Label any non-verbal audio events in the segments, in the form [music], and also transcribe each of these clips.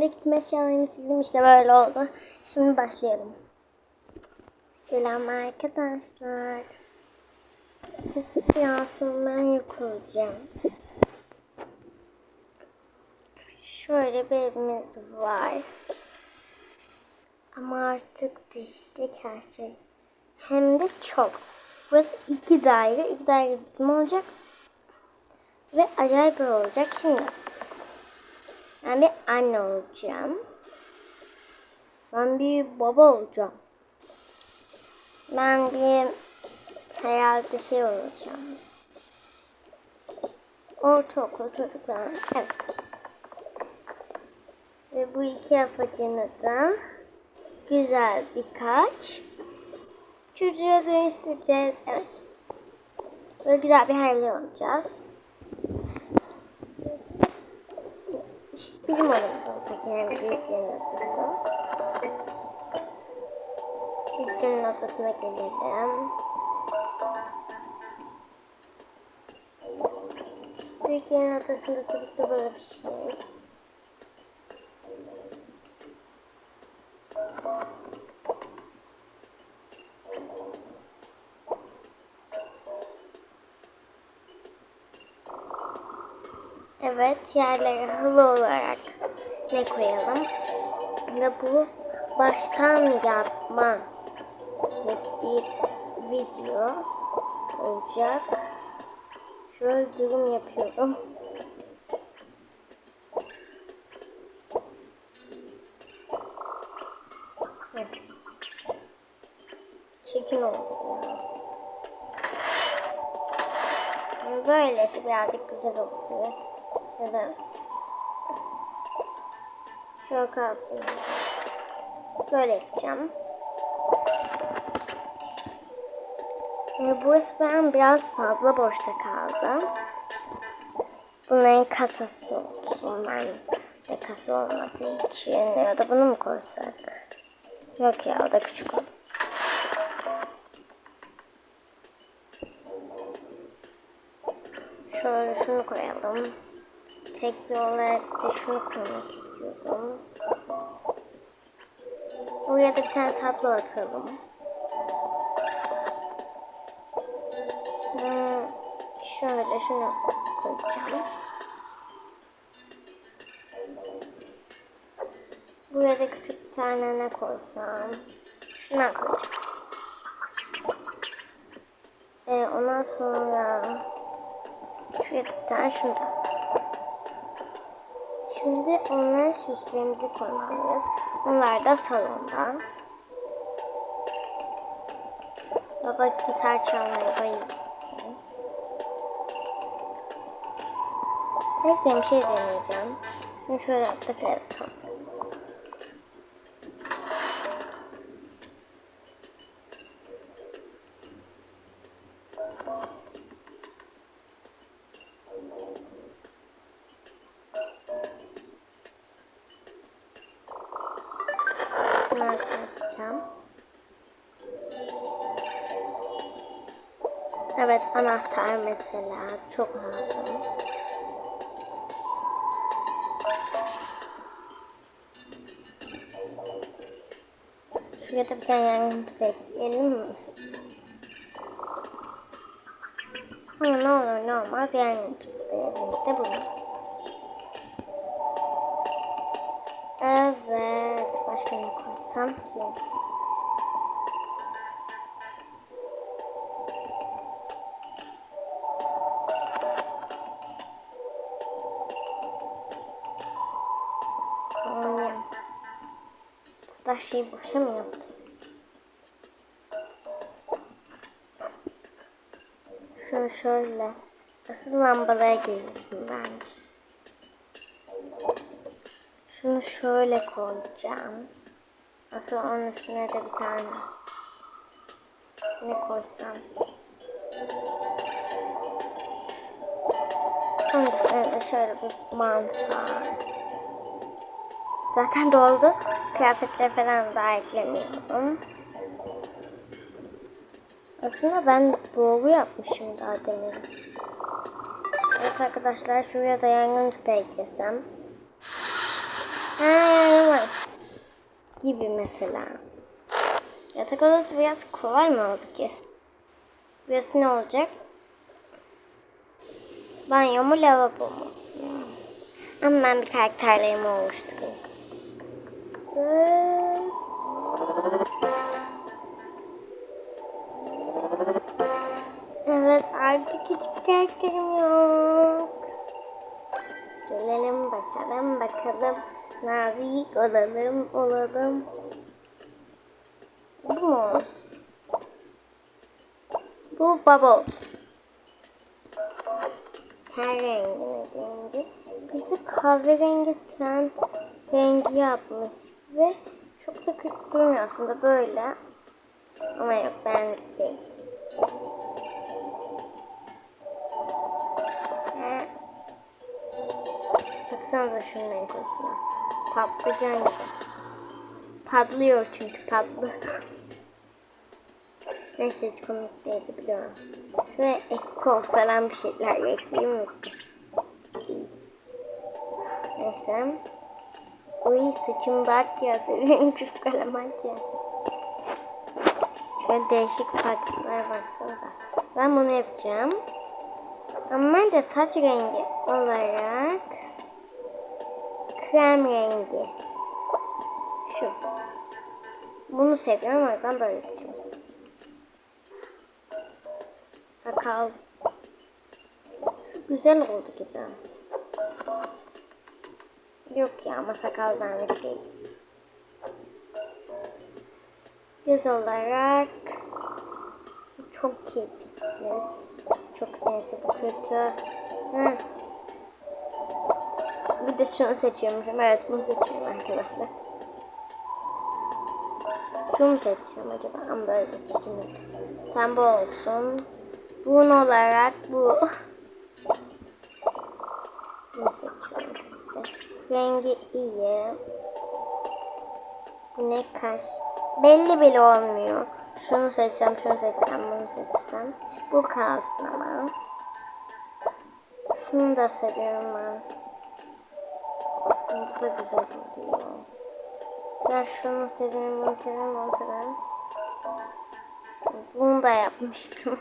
Gittim eşyalarımı sildim işte böyle oldu. Şimdi başlayalım. Selam arkadaşlar. Yok olacağım. Şöyle bir evimiz var. Ama artık değişecek her şey. Hem de çok. Burası iki daire. iki daire bizim olacak. Ve acayip olacak. Şimdi ben bir anne olacağım. Ben bir baba olacağım. Ben bir herhalde şey olacağım. Ortaokul çocuklar. Evet. Ve bu iki afacını da güzel birkaç çocuğa dönüştüreceğiz. Evet. Böyle güzel bir aile olacağız. İşte bilim alanında olacak yani büyüklerin odası. Büyüklerin odasına gelelim. Büyüklerin odasında tabii ki böyle bir şey. Evet, yerlere hılı olarak ne koyalım? Ve bu baştan yapma bir video olacak. Şöyle durum yapıyorum. Çekin oldu Böylesi birazcık güzel oluyor. Da şöyle kalsın. Böyle yapacağım. Şimdi burası ben biraz fazla boşta kaldı. Bunların kasası olsun. Ben de kasa olmadığı için ya da bunu mu koysak? Yok ya o da küçük olur. Şöyle şunu koyalım. Tekli olarak da şunu koymak istiyorum. Buraya da bir tane tablo atalım. Hmm, şöyle şunu koyacağım. Buraya da küçük bir tane ne koysam. Şuna koyacağım. Ee, ondan sonra şuraya bir tane şundan. Şimdi onlara süslerimizi koymalıyız. Onlar da salonda. Baba gitar çalmaya bayılıyor. Belki bir şey deneyeceğim. Şimdi şöyle yaptık evet tamam. Evet anahtar mesela çok lazım. Şuraya da bir tane yangın tüfeği ekleyelim mi? Ama ne olur ne olmaz yangın tüfeği birlikte bunu. Evet. Başka ne koysam ki? Bu kadar şey boşa mı yaptım? Şunu şöyle. Asıl lambalara gelelim bence. Şunu şöyle koyacağım. Asıl onun üstüne de bir tane. Ne koysam? Onun üstüne de şöyle bir mantar. Zaten doldu. Kıyafetler falan daha eklemiyorum. Aslında ben dolgu yapmışım daha demin. Evet arkadaşlar şuraya da yangın tüpü eklesem. Ha gibi mesela. Yatak odası biraz kolay mı oldu ki? Burası ne olacak? Banyo mu lavabo mu? Hmm. Ama ben bir karakterlerimi oluşturayım. Evet artık hiçbir karakterim yok. Gelelim bakalım bakalım. Nazik olalım olalım. Bu mu? Bu Bubbles. Ten rengine rengi. Bizi kahverengi ten rengi yapmış. Ve çok da kötü durmuyor aslında böyle. Ama yok benlik değil. Ha. Baksanıza şunun enkosuna. Patlıcan gibi. Patlıyor çünkü patlı. Neyse hiç komik değildi biliyorum. Şuraya ekko falan bir şeyler ekleyeyim mi? Neyse. Uy saçım bak ya. Senin küf kalamak ya. Şöyle değişik saçlar baksanıza. Ben bunu yapacağım. Ama ben de saç rengi olarak krem rengi. Şu. Bunu seviyorum o yüzden böyle yapacağım. Sakal. Şu güzel oldu gibi. Yok ya ama sakal benlik değil. Göz olarak çok kirpiksiz. Çok sinsi bu kötü. Hı. Bir de şunu seçiyormuşum. Evet bunu seçiyorum arkadaşlar. Şunu mu acaba? Ama böyle de çekinir. Pembe olsun. Burun olarak bu. [laughs] Bunu seçiyorum. Rengi iyi. Ne kaş? Belli bile olmuyor. Şunu seçsem, şunu seçsem, bunu seçsem. Bu kalsın ama. Şunu da seviyorum ben. Bu da güzel oluyor. Ben şunu seviyorum, bunu seviyorum, bunu seviyorum. Bunu da yapmıştım.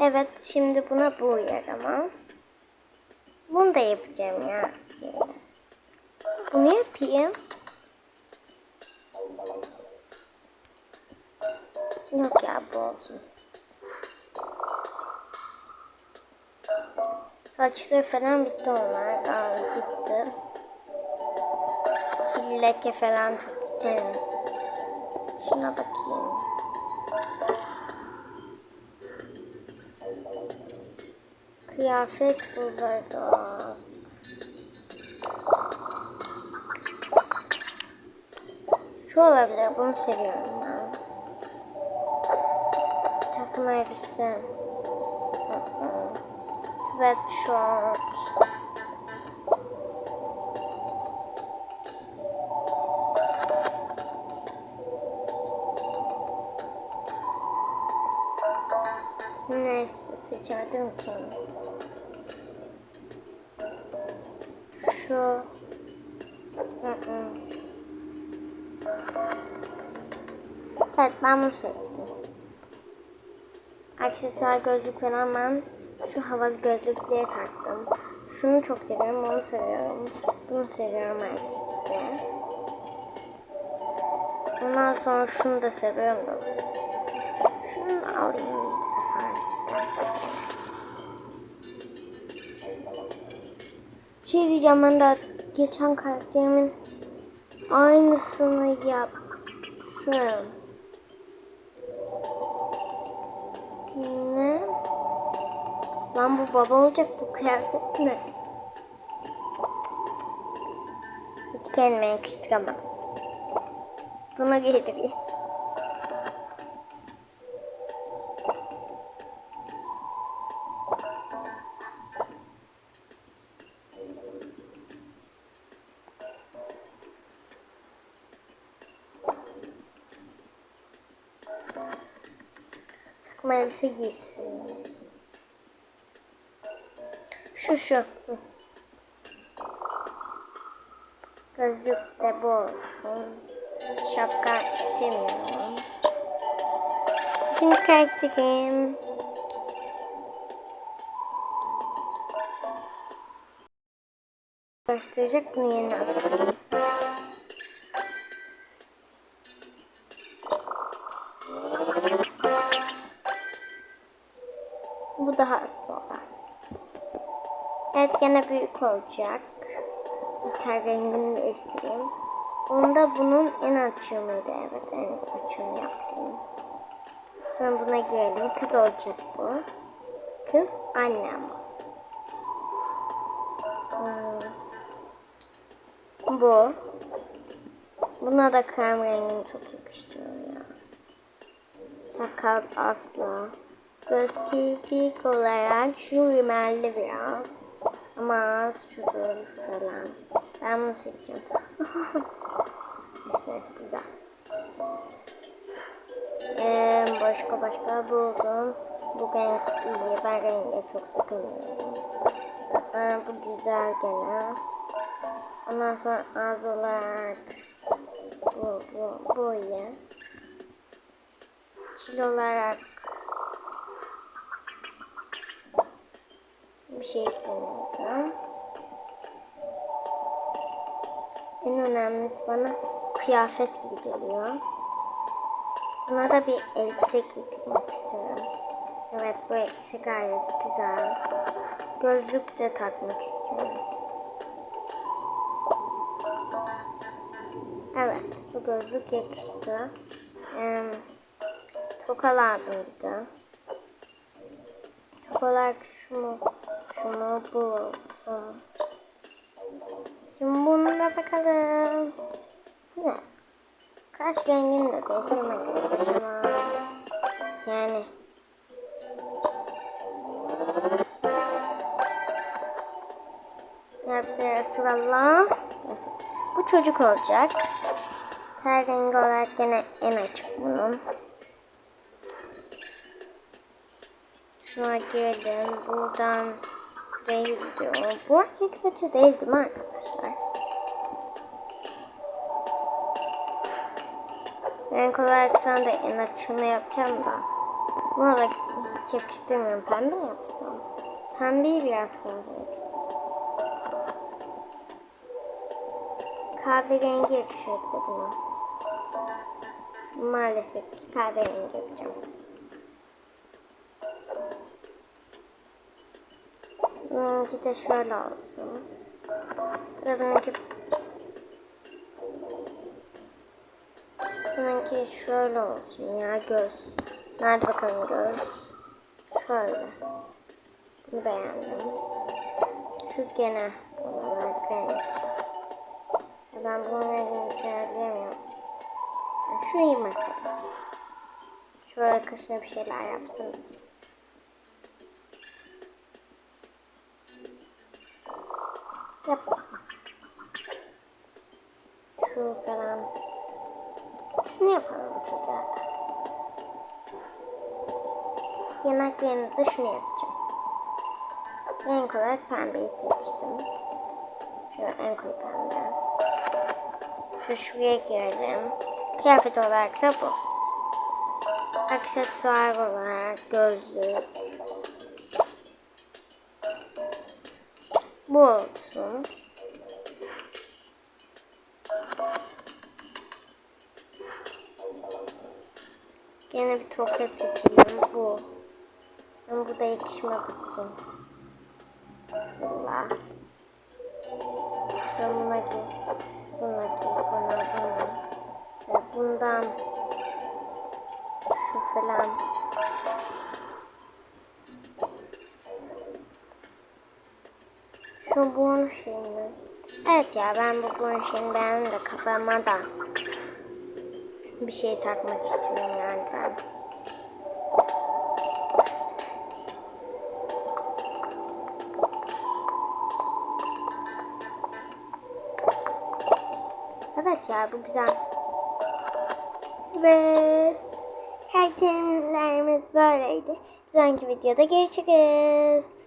Evet, şimdi buna bu yer ama. Bunu da yapacağım ya. Bunu yapayım. Yok ya bu olsun. Saçları falan bitti onlar. Aa, bitti. Kirli leke falan çok isterim. Şuna bakayım. Kıyafet burada. Şu olabilir. Bunu seviyorum ben. Takım elbise. Sweatshirt. Neyse seçerdim ki. Şu. Ben bunu seçtim. Aksesuar gözlük falan ben şu havalı gözlükleri taktım. Şunu çok seviyorum, onu seviyorum. Bunu seviyorum erkekte. Ondan sonra şunu da seviyorum da. Şunu alayım. Bir şey diyeceğim ben de geçen karakterimin aynısını yapsın. Ne? Lan bu baba olacak bu kıyafet mi? Hiç kendime yakıştıramam. Buna giydireyim. Takım elbise giysin. Hı. Gözlük de bu olsun. Şapka istemiyorum. İkinci karakterim. Gösterecek mi gene büyük olacak. Yeter rengini değiştireyim. Onda bunun en açığıydı evet en açığını yapayım. Sonra buna girelim. Kız olacak bu. Kız annem. Hmm. Bu. Buna da krem rengini çok yakıştırıyor ya. Sakal asla. Göz kirpik olarak şu rimelli biraz. Az şudur falan. Ben bunu seçeceğim. [laughs] Ses güzel. Ee, başka başka buldum. Bu renk iyi. Ben renge çok sıkılmıyorum. Ee, bu güzel gene. Ondan sonra az olarak bu, bu, bu iyi. Kilo olarak şey istemiyorum. En önemlisi bana kıyafet gibi geliyor. Buna da bir elbise giydirmek istiyorum. Evet bu elbise gayet güzel. Gözlük de takmak istiyorum. Evet bu gözlük yakıştı. Ee, toka lazım bir de. Tok olarak şunu, şunu bu olsun. Şimdi bununla bakalım. Güzel. Kaş rengini de değiştirmek başıma. Yani. Yapıyor sıralı. Bu çocuk olacak. Her rengi olarak gene en açık bunun. Şuna girdim. Buradan değil diyor. Bu erkek saçı değil değil mi arkadaşlar? Renk olarak da en açığını yapacağım da. Buna da hiç yakıştırmıyorum. Pembe yapsam. Pembeyi biraz fazla yakıştırdım. Kahverengi de buna. Maalesef kahverengi yapacağım. Bununki de şöyle olsun. Ve bununki Bununki şöyle olsun ya göz. Nerede bakalım göz. Şöyle. Bunu beğendim. Şu gene renk. Ben bunun rengini çeviremiyorum. Şu iyi mesela. Şöyle kaşına bir şeyler yapsın. Yapmasın. Şu falan. Şunu yapalım çocuğa. Yanaklarını da şunu yapacağım. Renk olarak pembeyi seçtim. Şöyle en koyu pembe. Şu şuraya girelim. Kıyafet olarak da bu. Aksesuar olarak gözlük. Bu olsun. Yine bir tokat seçelim. Bu. Ama bu da yakışmadığı için. Bismillah. Sonra buna gir. Buna gir. Buna buna. Ve bundan şu falan. Şu bunun şeyi mi? Evet ya ben bu bunun şeyini beğendim de kafama da bir şey takmak istiyorum yani ben. Evet ya bu güzel. Evet. Karakterlerimiz böyleydi. Bir sonraki videoda görüşürüz.